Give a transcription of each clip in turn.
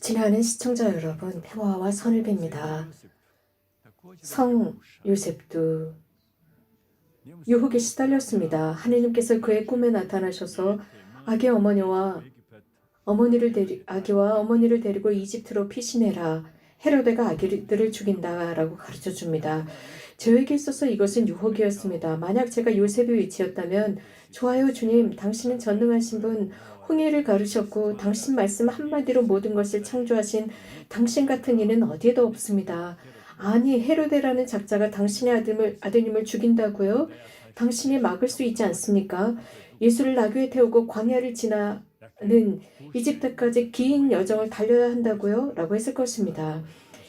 지나는 시청자 여러분, 평화와 선을 빕니다. 성 요셉도 유혹에 시달렸습니다. 하느님께서 그의 꿈에 나타나셔서 아기 어머니와 어머니를 데리 아기와 어머니를 데리고 이집트로 피신해라. 헤로데가 아기들을 죽인다라고 가르쳐 줍니다. 저에게 있어서 이것은 유혹이었습니다. 만약 제가 요셉의 위치였다면 좋아요 주님, 당신은 전능하신 분, 홍해를 가르셨고 당신 말씀 한마디로 모든 것을 창조하신 당신 같은 이는 어디에도 없습니다. 아니 헤로데라는 작자가 당신의 아들을, 아드님을 죽인다고요? 당신이 막을 수 있지 않습니까? 예수를 나귀에 태우고 광야를 지나는 이집트까지 긴 여정을 달려야 한다고요? 라고 했을 것입니다.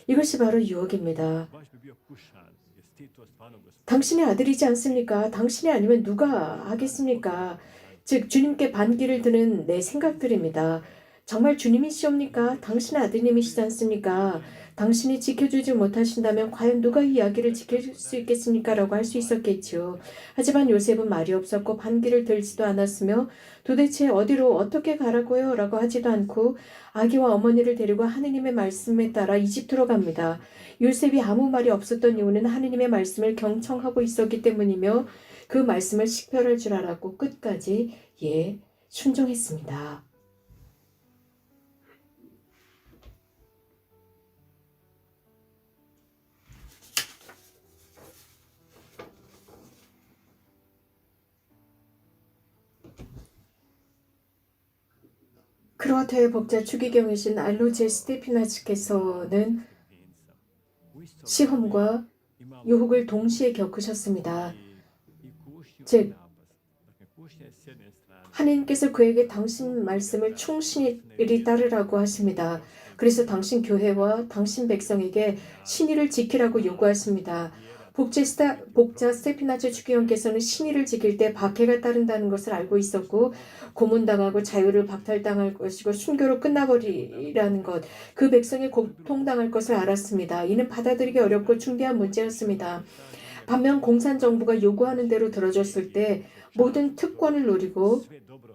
이것이 바로 유혹입니다. 당신의 아들이지 않습니까? 당신이 아니면 누가 하겠습니까? 즉 주님께 반기를 드는 내 생각들입니다. 정말 주님이시옵니까? 당신의 아드님이시지 않습니까? 당신이 지켜주지 못하신다면 과연 누가 이 이야기를 지킬 수 있겠습니까? 라고 할 수 있었겠지요. 하지만 요셉은 말이 없었고 반기를 들지도 않았으며 도대체 어디로 어떻게 가라고요? 라고 하지도 않고 아기와 어머니를 데리고 하느님의 말씀에 따라 이집트로 갑니다. 요셉이 아무 말이 없었던 이유는 하느님의 말씀을 경청하고 있었기 때문이며 그 말씀을 식별할 줄 알았고 끝까지 예 순종했습니다. 크로아티아의 복자 추기경이신 알로제 스테피나츠께서는 시험과 유혹을 동시에 겪으셨습니다. 즉, 하나님께서 그에게 당신 말씀을 충실히 따르라고 하십니다. 그래서 당신 교회와 당신 백성에게 신의를 지키라고 요구하십니다. 복제 스타, 복자 스테피나츠 추기원께서는 신의를 지킬 때 박해가 따른다는 것을 알고 있었고 고문당하고 자유를 박탈당할 것이고 순교로 끝나버리라는 것, 그 백성이 고통당할 것을 알았습니다. 이는 받아들이기 어렵고 중대한 문제였습니다. 반면 공산정부가 요구하는 대로 들어줬을 때 모든 특권을 노리고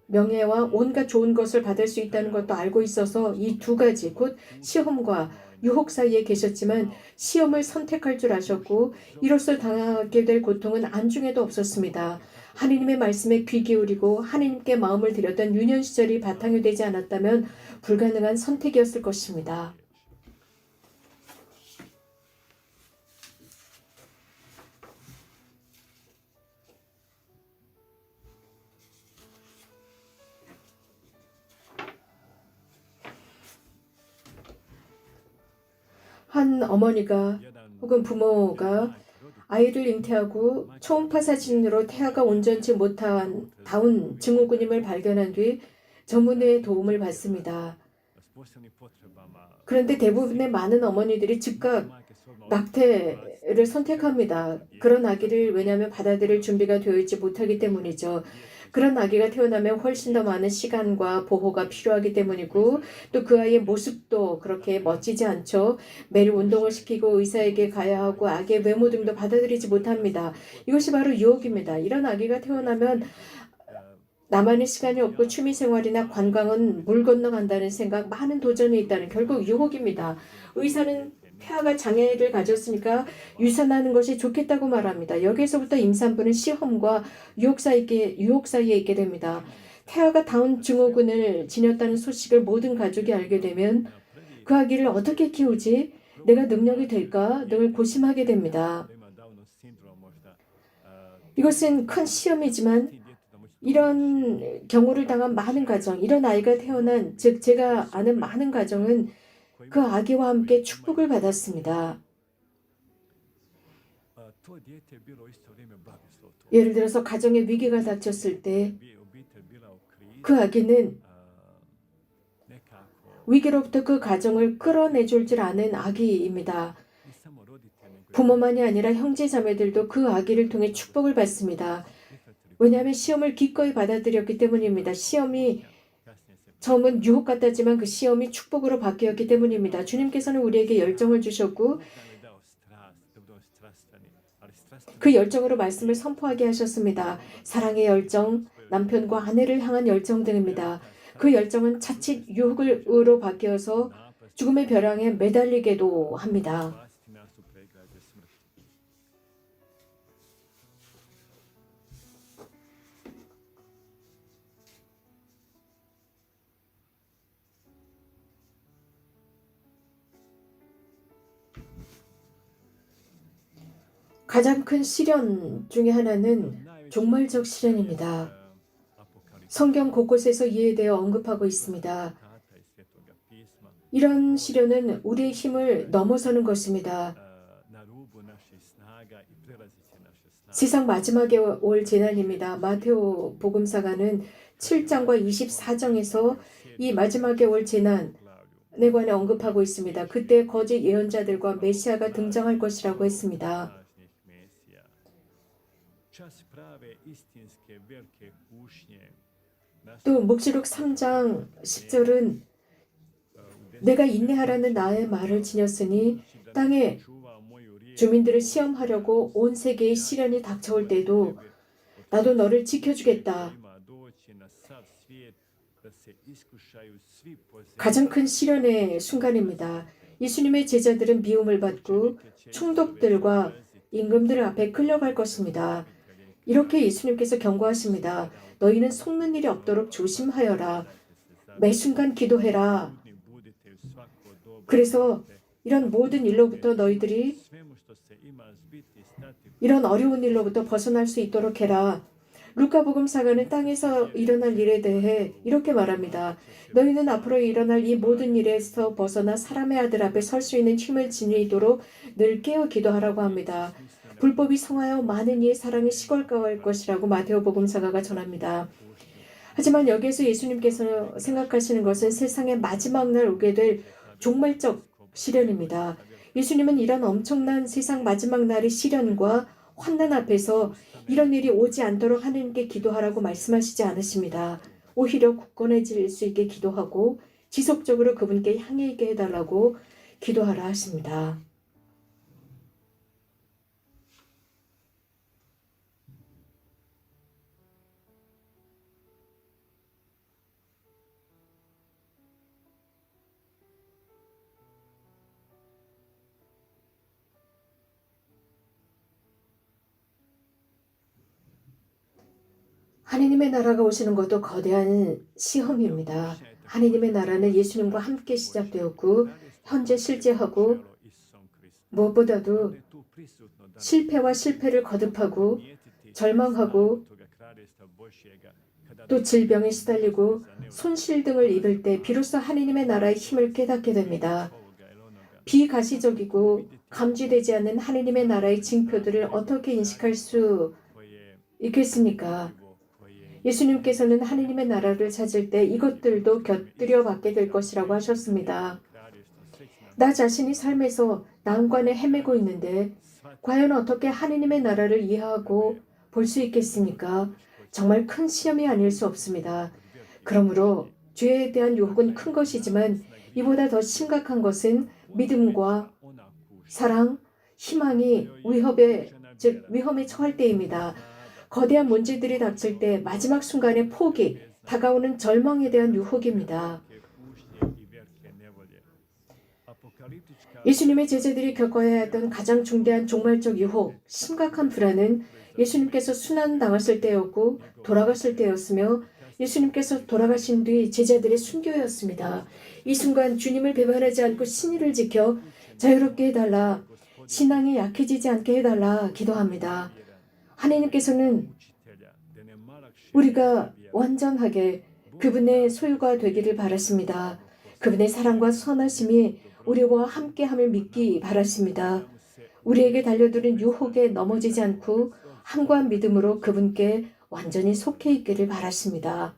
명예와 온갖 좋은 것을 받을 수 있다는 것도 알고 있어서 이 두 가지 곧 시험과 유혹 사이에 계셨지만 시험을 선택할 줄 아셨고 이로써 당하게 될 고통은 안중에도 없었습니다. 하느님의 말씀에 귀 기울이고 하느님께 마음을 들였던 유년 시절이 바탕이 되지 않았다면 불가능한 선택이었을 것입니다. 한 어머니가 혹은 부모가 아이를 잉태하고 초음파 사진으로 태아가 온전치 못한 다운 증후군임을 발견한 뒤 전문의의 도움을 받습니다. 그런데 대부분의 많은 어머니들이 즉각 낙태를 선택합니다. 그런 아기를 왜냐하면 받아들일 준비가 되어 있지 못하기 때문이죠. 그런 아기가 태어나면 훨씬 더 많은 시간과 보호가 필요하기 때문이고 또 그 아이의 모습도 그렇게 멋지지 않죠. 매일 운동을 시키고 의사에게 가야 하고 아기의 외모 등도 받아들이지 못합니다. 이것이 바로 유혹입니다. 이런 아기가 태어나면 나만의 시간이 없고 취미생활이나 관광은 물 건너간다는 생각, 많은 도전이 있다는 결국 유혹입니다. 의사는 폐하가 장애를 가졌으니까 유산하는 것이 좋겠다고 말합니다. 여기에서부터 임산부는 시험과 유혹 사이에, 유혹 사이에 있게 됩니다. 태아가 다운 증후군을 지녔다는 소식을 모든 가족이 알게 되면 그 아기를 어떻게 키우지? 내가 능력이 될까? 등을 고심하게 됩니다. 이것은 큰 시험이지만 이런 경우를 당한 많은 가정, 이런 아이가 태어난, 즉, 제가 아는 많은 가정은 그 아기와 함께 축복을 받았습니다. 예를 들어서 가정에 위기가 닥쳤을 때 그 아기는 위기로부터 그 가정을 끌어내줄 줄 아는 아기입니다. 부모만이 아니라 형제 자매들도 그 아기를 통해 축복을 받습니다. 왜냐하면 시험을 기꺼이 받아들였기 때문입니다. 시험이 처음은 유혹 같았지만 그 시험이 축복으로 바뀌었기 때문입니다. 주님께서는 우리에게 열정을 주셨고 그 열정으로 말씀을 선포하게 하셨습니다. 사랑의 열정, 남편과 아내를 향한 열정 등입니다. 그 열정은 자칫 유혹으로 바뀌어서 죽음의 벼랑에 매달리게도 합니다. 가장 큰 시련 중에 하나는 종말적 시련입니다. 성경 곳곳에서 이에 대해 언급하고 있습니다. 이런 시련은 우리의 힘을 넘어서는 것입니다. 세상 마지막에 올 재난입니다. 마테오 복음사가는 7장과 24장에서 이 마지막에 올 재난 에 관해 언급하고 있습니다. 그때 거짓 예언자들과 메시아가 등장할 것이라고 했습니다. 또 묵시록 3장 10절은 내가 인내하라는 나의 말을 지녔으니 땅에 주민들을 시험하려고 온 세계의 시련이 닥쳐올 때도 나도 너를 지켜주겠다. 가장 큰 시련의 순간입니다. 예수님의 제자들은 미움을 받고 총독들과 임금들 앞에 끌려갈 것입니다. 이렇게 예수님께서 경고하십니다. 너희는 속는 일이 없도록 조심하여라. 매 순간 기도해라. 그래서 이런 모든 일로부터 너희들이 이런 어려운 일로부터 벗어날 수 있도록 해라. 루카복음 사가는 땅에서 일어날 일에 대해 이렇게 말합니다. 너희는 앞으로 일어날 이 모든 일에서 벗어나 사람의 아들 앞에 설 수 있는 힘을 지니도록 늘 깨어 기도하라고 합니다. 불법이 성하여 많은 이의 사랑이 식어갈 것이라고 마테오 복음 사가가 전합니다. 하지만 여기에서 예수님께서 생각하시는 것은 세상의 마지막 날 오게 될 종말적 시련입니다. 예수님은 이런 엄청난 세상 마지막 날의 시련과 환난 앞에서 이런 일이 오지 않도록 하나님께 기도하라고 말씀하시지 않으십니다. 오히려 굳건해질 수 있게 기도하고 지속적으로 그분께 향해 있게 해달라고 기도하라 하십니다. 하느님의 나라가 오시는 것도 거대한 시험입니다. 하느님의 나라는 예수님과 함께 시작되었고 현재 실제하고 무엇보다도 실패와 실패를 거듭하고 절망하고 또 질병에 시달리고 손실 등을 입을 때 비로소 하느님의 나라의 힘을 깨닫게 됩니다. 비가시적이고 감지되지 않는 하느님의 나라의 징표들을 어떻게 인식할 수 있겠습니까? 예수님께서는 하느님의 나라를 찾을 때 이것들도 곁들여 받게 될 것이라고 하셨습니다. 나 자신이 삶에서 난관에 헤매고 있는데 과연 어떻게 하느님의 나라를 이해하고 볼 수 있겠습니까? 정말 큰 시험이 아닐 수 없습니다. 그러므로 죄에 대한 유혹은 큰 것이지만 이보다 더 심각한 것은 믿음과 사랑, 희망이 위협에 즉 위험에 처할 때입니다. 거대한 문제들이 닥칠 때 마지막 순간의 포기, 다가오는 절망에 대한 유혹입니다. 예수님의 제자들이 겪어야 했던 가장 중대한 종말적 유혹, 심각한 불안은 예수님께서 순환당했을 때였고 돌아갔을 때였으며 예수님께서 돌아가신 뒤 제자들의 순교였습니다. 이 순간 주님을 배반하지 않고 신의를 지켜 자유롭게 해달라, 신앙이 약해지지 않게 해달라 기도합니다. 하나님께서는 우리가 완전하게 그분의 소유가 되기를 바라십니다. 그분의 사랑과 선하심이 우리와 함께함을 믿기 바라십니다. 우리에게 달려드는 유혹에 넘어지지 않고 한관 믿음으로 그분께 완전히 속해 있기를 바라십니다.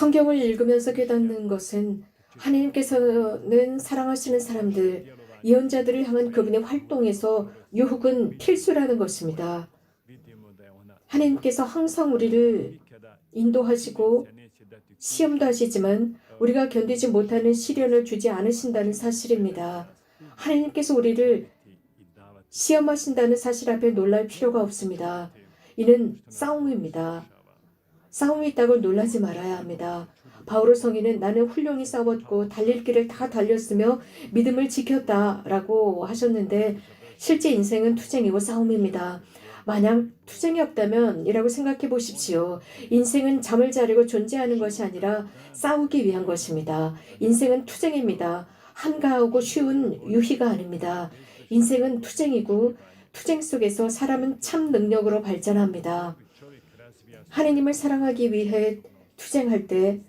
성경을 읽으면서 깨닫는 것은 하나님께서는 사랑하시는 사람들, 예언자들을 향한 그분의 활동에서 유혹은 필수라는 것입니다. 하나님께서 항상 우리를 인도하시고 시험도 하시지만 우리가 견디지 못하는 시련을 주지 않으신다는 사실입니다. 하나님께서 우리를 시험하신다는 사실 앞에 놀랄 필요가 없습니다. 이는 싸움입니다. 싸움이 있다고 놀라지 말아야 합니다. 바오로 성인은 나는 훌륭히 싸웠고 달릴 길을 다 달렸으며 믿음을 지켰다라고 하셨는데 실제 인생은 투쟁이고 싸움입니다. 만약 투쟁이 없다면 이라고 생각해 보십시오. 인생은 잠을 자려고 존재하는 것이 아니라 싸우기 위한 것입니다. 인생은 투쟁입니다. 한가하고 쉬운 유희가 아닙니다. 인생은 투쟁이고 투쟁 속에서 사람은 참 능력으로 발전합니다. 하느님을 사랑하기 위해 투쟁할 때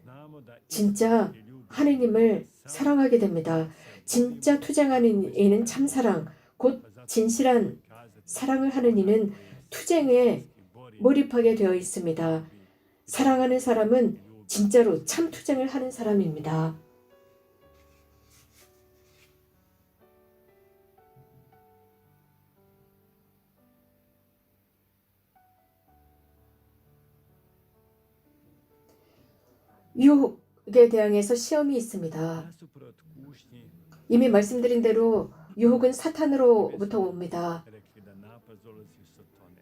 진짜 하느님을 사랑하게 됩니다. 진짜 투쟁하는 이는 참사랑, 곧 진실한 사랑을 하는 이는 투쟁에 몰입하게 되어 있습니다. 사랑하는 사람은 진짜로 참 투쟁을 하는 사람입니다. 유혹에 대항해서 시험이 있습니다. 이미 말씀드린 대로 유혹은 사탄으로부터 옵니다.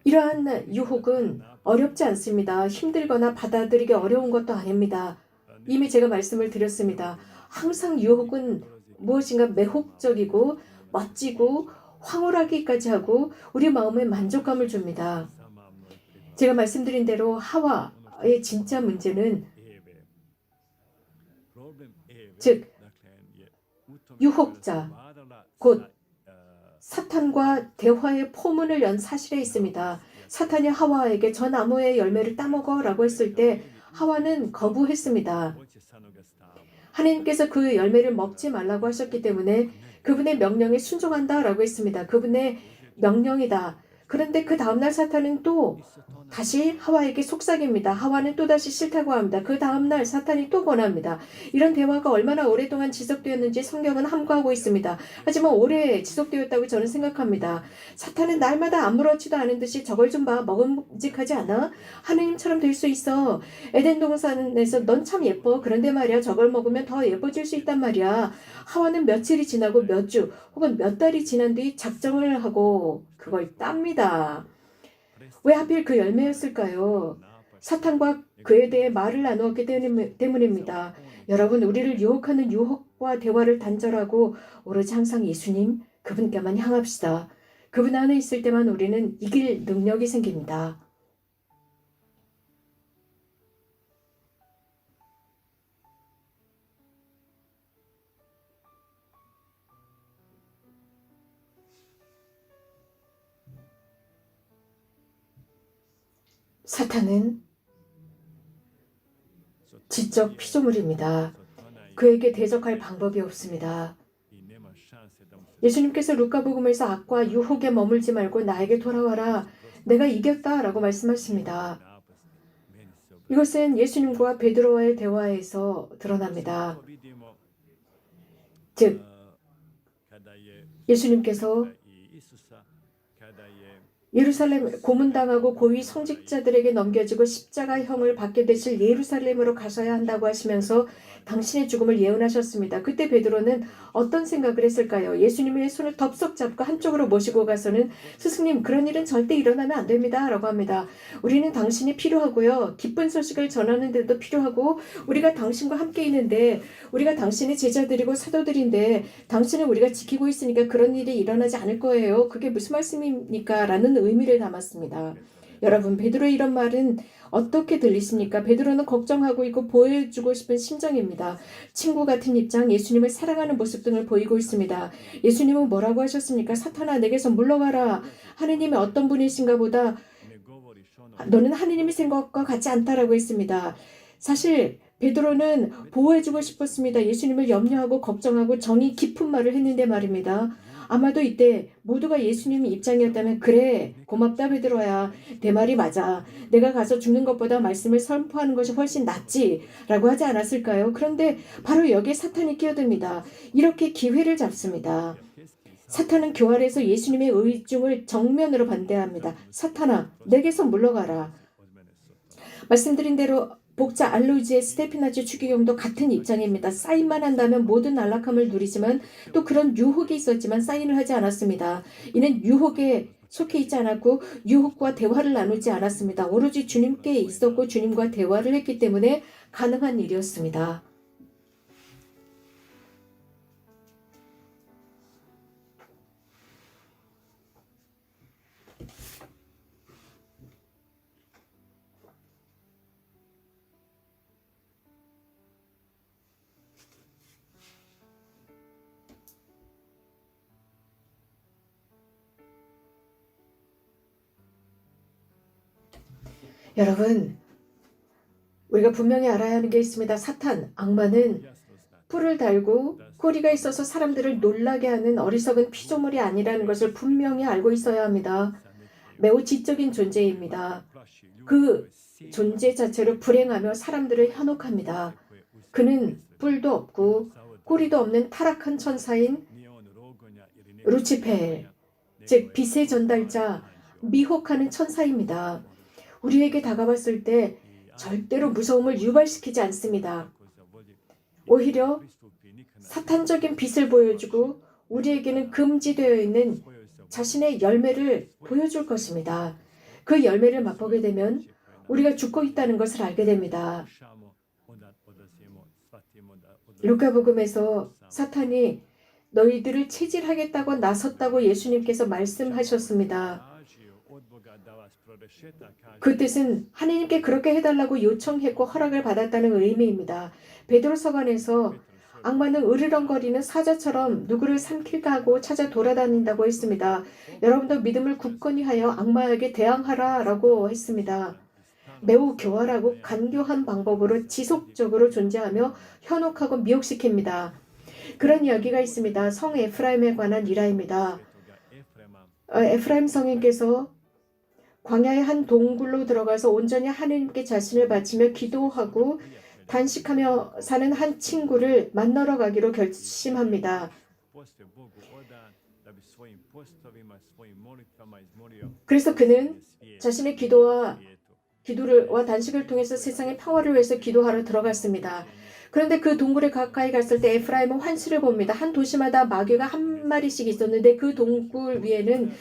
이러한 유혹은 어렵지 않습니다. 힘들거나 받아들이기 어려운 것도 아닙니다. 이미 제가 말씀을 드렸습니다. 항상 유혹은 무엇인가 매혹적이고 멋지고 황홀하기까지 하고 우리 마음에 만족감을 줍니다. 제가 말씀드린 대로 하와의 진짜 문제는 즉 유혹자 곧 사탄과 대화의 포문을 연 사실에 있습니다. 사탄이 하와에게 저 나무의 열매를 따먹어라고 했을 때 하와는 거부했습니다. 하나님께서 그 열매를 먹지 말라고 하셨기 때문에 그분의 명령에 순종한다라고 했습니다. 그분의 명령이다. 그런데 그 다음날 사탄은 또 다시 하와에게 속삭입니다. 하와는 또다시 싫다고 합니다. 그 다음날 사탄이 또 권합니다. 이런 대화가 얼마나 오랫동안 지속되었는지 성경은 함구하고 있습니다. 하지만 오래 지속되었다고 저는 생각합니다. 사탄은 날마다 아무렇지도 않은 듯이 저걸 좀 봐. 먹음직하지 않아? 하느님처럼 될 수 있어. 에덴 동산에서 넌 참 예뻐. 그런데 말이야. 저걸 먹으면 더 예뻐질 수 있단 말이야. 하와는 며칠이 지나고 몇 주 혹은 몇 달이 지난 뒤 작정을 하고 그걸 땁니다. 왜 하필 그 열매였을까요? 사탄과 그에 대해 말을 나누었기 때문입니다. 여러분, 우리를 유혹하는 유혹과 대화를 단절하고 오로지 항상 예수님, 그분께만 향합시다. 그분 안에 있을 때만 우리는 이길 능력이 생깁니다. 사탄은 지적 피조물입니다. 그에게 대적할 방법이 없습니다. 예수님께서 루카복음에서 악과 유혹에 머물지 말고 나에게 돌아와라. 내가 이겼다 라고 말씀하십니다. 이것은 예수님과 베드로와의 대화에서 드러납니다. 즉 예수님께서 예루살렘 고문당하고 고위 성직자들에게 넘겨지고 십자가형을 받게 되실 예루살렘으로 가셔야 한다고 하시면서 당신의 죽음을 예언하셨습니다. 그때 베드로는 어떤 생각을 했을까요? 예수님의 손을 덥석 잡고 한쪽으로 모시고 가서는 스승님 그런 일은 절대 일어나면 안 됩니다. 라고 합니다. 우리는 당신이 필요하고요. 기쁜 소식을 전하는 데도 필요하고 우리가 당신과 함께 있는데 우리가 당신의 제자들이고 사도들인데 당신을 우리가 지키고 있으니까 그런 일이 일어나지 않을 거예요. 그게 무슨 말씀입니까? 라는 의미를 담았습니다. 여러분 베드로의 이런 말은 어떻게 들리십니까? 베드로는 걱정하고 있고 보여주고 싶은 심정입니다. 친구 같은 입장, 예수님을 사랑하는 모습 등을 보이고 있습니다. 예수님은 뭐라고 하셨습니까? 사탄아 내게서 물러가라. 하느님이 어떤 분이신가 보다 너는 하느님의 생각과 같지 않다라고 했습니다. 사실 베드로는 보호해주고 싶었습니다. 예수님을 염려하고 걱정하고 정이 깊은 말을 했는데 말입니다. 아마도 이때 모두가 예수님 입장이었다면 그래 고맙다 베드로야 내 말이 맞아 내가 가서 죽는 것보다 말씀을 선포하는 것이 훨씬 낫지 라고 하지 않았을까요? 그런데 바로 여기에 사탄이 끼어듭니다. 이렇게 기회를 잡습니다. 사탄은 교활해서 예수님의 의중을 정면으로 반대합니다. 사탄아 내게서 물러가라. 말씀드린 대로 복자 알로이지의 스테피나즈 추기경도 같은 입장입니다. 사인만 한다면 모든 안락함을 누리지만 또 그런 유혹이 있었지만 사인을 하지 않았습니다. 이는 유혹에 속해 있지 않았고 유혹과 대화를 나누지 않았습니다. 오로지 주님께 있었고 주님과 대화를 했기 때문에 가능한 일이었습니다. 여러분, 우리가 분명히 알아야 하는 게 있습니다. 사탄, 악마는 뿔을 달고 꼬리가 있어서 사람들을 놀라게 하는 어리석은 피조물이 아니라는 것을 분명히 알고 있어야 합니다. 매우 지적인 존재입니다. 그 존재 자체로 불행하며 사람들을 현혹합니다. 그는 뿔도 없고 꼬리도 없는 타락한 천사인 루치펠, 즉 빛의 전달자, 미혹하는 천사입니다. 우리에게 다가왔을 때 절대로 무서움을 유발시키지 않습니다. 오히려 사탄적인 빛을 보여주고 우리에게는 금지되어 있는 자신의 열매를 보여줄 것입니다. 그 열매를 맛보게 되면 우리가 죽고 있다는 것을 알게 됩니다. 루카복음에서 사탄이 너희들을 체질하겠다고 나섰다고 예수님께서 말씀하셨습니다. 그 뜻은 하나님께 그렇게 해달라고 요청했고 허락을 받았다는 의미입니다. 베드로 서 관에서 악마는 으르렁거리는 사자처럼 누구를 삼킬까 하고 찾아 돌아다닌다고 했습니다. 여러분도 믿음을 굳건히 하여 악마에게 대항하라 라고 했습니다. 매우 교활하고 간교한 방법으로 지속적으로 존재하며 현혹하고 미혹시킵니다. 그런 이야기가 있습니다. 성 에프라임에 관한 일화입니다. 어, 에프라임 성인께서 광야의 한 동굴로 들어가서 온전히 하느님께 자신을 바치며 기도하고 단식하며 사는 한 친구를 만나러 가기로 결심합니다. 그래서 그는 자신의 기도와 기도와 단식을 통해서 세상의 평화를 위해서 기도하러 들어갔습니다. 그런데 그 동굴에 가까이 갔을 때 에프라임은 환시를 봅니다. 한 도시마다 마귀가 한 마리씩 있었는데 그 동굴 위에는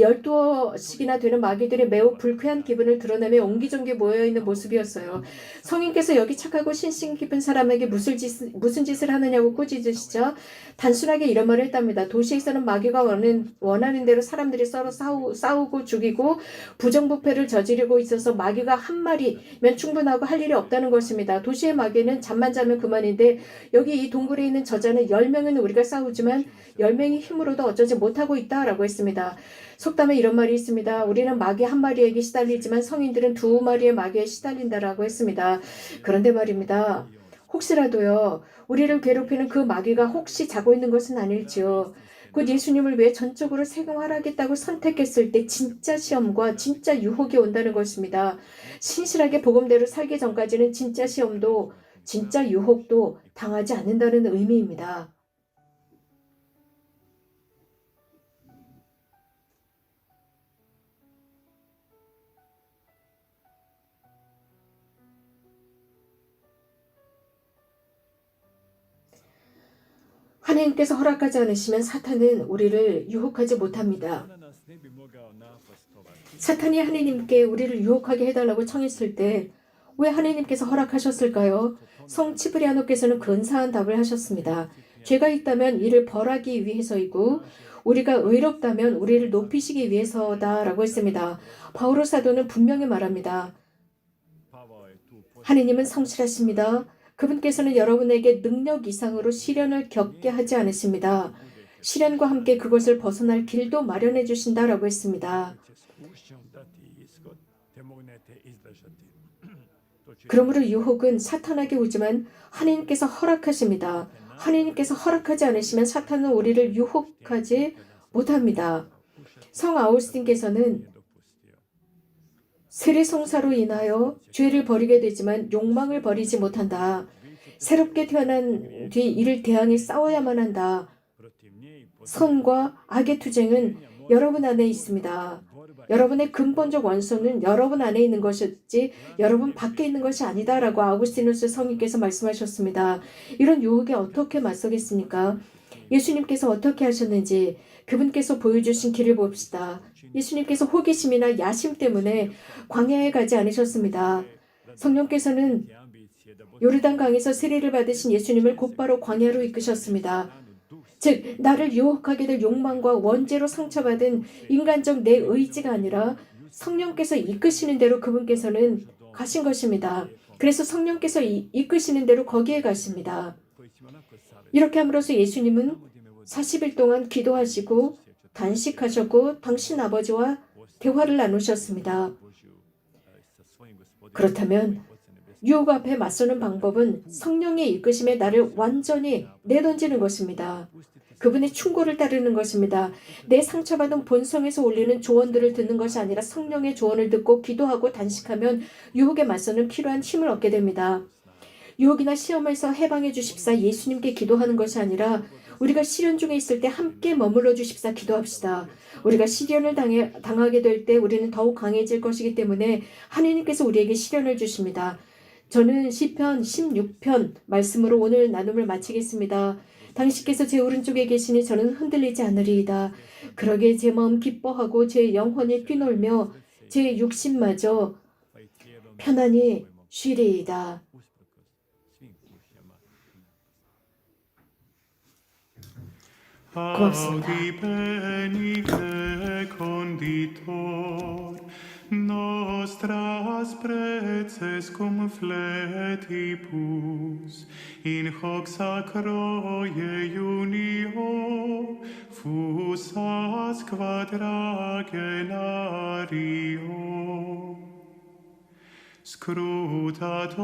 열두어 씩이나 되는 마귀들이 매우 불쾌한 기분을 드러내며 옹기종기 모여있는 모습이었어요. 성인께서 여기 착하고 신심 깊은 사람에게 무슨 짓, 무슨 짓을 하느냐고 꾸짖으시죠. 단순하게 이런 말을 했답니다. 도시에서는 마귀가 원하는, 원하는 대로 사람들이 서로 싸우, 싸우고 죽이고 부정부패를 저지르고 있어서 마귀가 한 마리면 충분하고 할 일이 없다는 것입니다. 도시의 마귀는 잠만 자면 그만인데 여기 이 동굴에 있는 저자는 열명은 우리가 싸우지만 열명이 힘으로도 어쩌지 못하고 있다라고 했습니다. 속담에 이런 말이 있습니다. 우리는 마귀 한 마리에게 시달리지만 성인들은 두 마리의 마귀에 시달린다라고 했습니다. 그런데 말입니다. 혹시라도요, 우리를 괴롭히는 그 마귀가 혹시 자고 있는 것은 아닐지요. 곧 예수님을 위해 전적으로 세금하라겠다고 선택했을 때 진짜 시험과 진짜 유혹이 온다는 것입니다. 신실하게 복음대로 살기 전까지는 진짜 시험도 진짜 유혹도 당하지 않는다는 의미입니다. 하나님께서 허락하지 않으시면 사탄은 우리를 유혹하지 못합니다. 사탄이 하나님께 우리를 유혹하게 해달라고 청했을 때 왜 하나님께서 허락하셨을까요? 성 치브리아노께서는 근사한 답을 하셨습니다. 죄가 있다면 이를 벌하기 위해서이고 우리가 의롭다면 우리를 높이시기 위해서다라고 했습니다. 바오로 사도는 분명히 말합니다. 하느님은 성실하십니다. 그분께서는 여러분에게 능력 이상으로 시련을 겪게 하지 않으십니다. 시련과 함께 그것을 벗어날 길도 마련해 주신다라고 했습니다. 그러므로 유혹은 사탄에게 오지만 하나님께서 허락하십니다. 하나님께서 허락하지 않으시면 사탄은 우리를 유혹하지 못합니다. 성 아우스틴께서는 세례성사로 인하여 죄를 버리게 되지만 욕망을 버리지 못한다. 새롭게 태어난 뒤 이를 대항해 싸워야만 한다. 선과 악의 투쟁은 여러분 안에 있습니다. 여러분의 근본적 원소는 여러분 안에 있는 것이지 여러분 밖에 있는 것이 아니다라고 아우구스티누스 성인께서 말씀하셨습니다. 이런 유혹에 어떻게 맞서겠습니까? 예수님께서 어떻게 하셨는지 그분께서 보여주신 길을 봅시다. 예수님께서 호기심이나 야심 때문에 광야에 가지 않으셨습니다. 성령께서는 요르단 강에서 세례를 받으신 예수님을 곧바로 광야로 이끄셨습니다. 즉 나를 유혹하게 될 욕망과 원죄로 상처받은 인간적 내 의지가 아니라 성령께서 이끄시는 대로 그분께서는 가신 것입니다. 그래서 성령께서 이, 이끄시는 대로 거기에 가십니다. 이렇게 함으로써 예수님은 40일 동안 기도하시고 단식하셨고 당신 아버지와 대화를 나누셨습니다. 그렇다면 유혹 앞에 맞서는 방법은 성령의 이끄심에 나를 완전히 내던지는 것입니다. 그분의 충고를 따르는 것입니다. 내 상처받은 본성에서 올리는 조언들을 듣는 것이 아니라 성령의 조언을 듣고 기도하고 단식하면 유혹에 맞서는 필요한 힘을 얻게 됩니다. 유혹이나 시험에서 해방해 주십사 예수님께 기도하는 것이 아니라 우리가 시련 중에 있을 때 함께 머물러 주십사 기도합시다. 우리가 시련을 당해, 당하게 될 때 우리는 더욱 강해질 것이기 때문에 하느님께서 우리에게 시련을 주십니다. 저는 시편 16편 말씀으로 오늘 나눔을 마치겠습니다. 당신께서 제 오른쪽에 계시니 저는 흔들리지 않으리이다. 그러게 제 마음 기뻐하고 제 영혼이 뛰놀며 제 육신마저 편안히 쉬리이다. 고맙습니다. nostras preces cum fletibus in hoc sacroie unio fusas quadragenario scrutator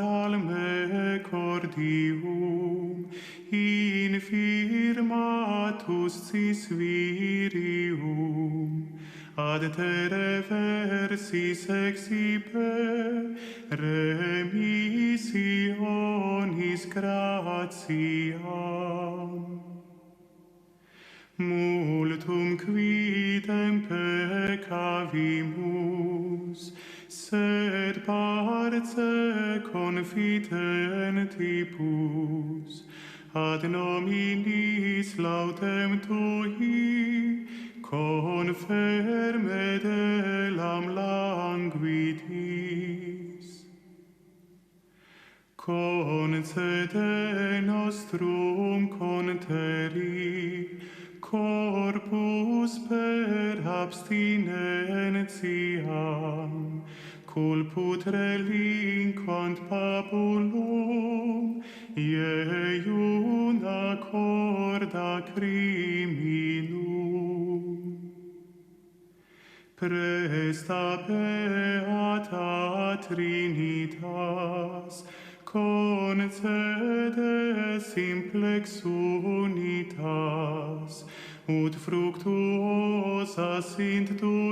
al me cordium in firmatus cis virium ad te reversis exipe remissionis gratiam. Multum quidem peccavimus, sed parce confidentibus, ad nominis lautem tui, conferme delam languidis, concede nostrum conteri, corpus per abstinentiam, culputre linquant papu Trinitas, concede simplex unitas, ut fructuosa sint tu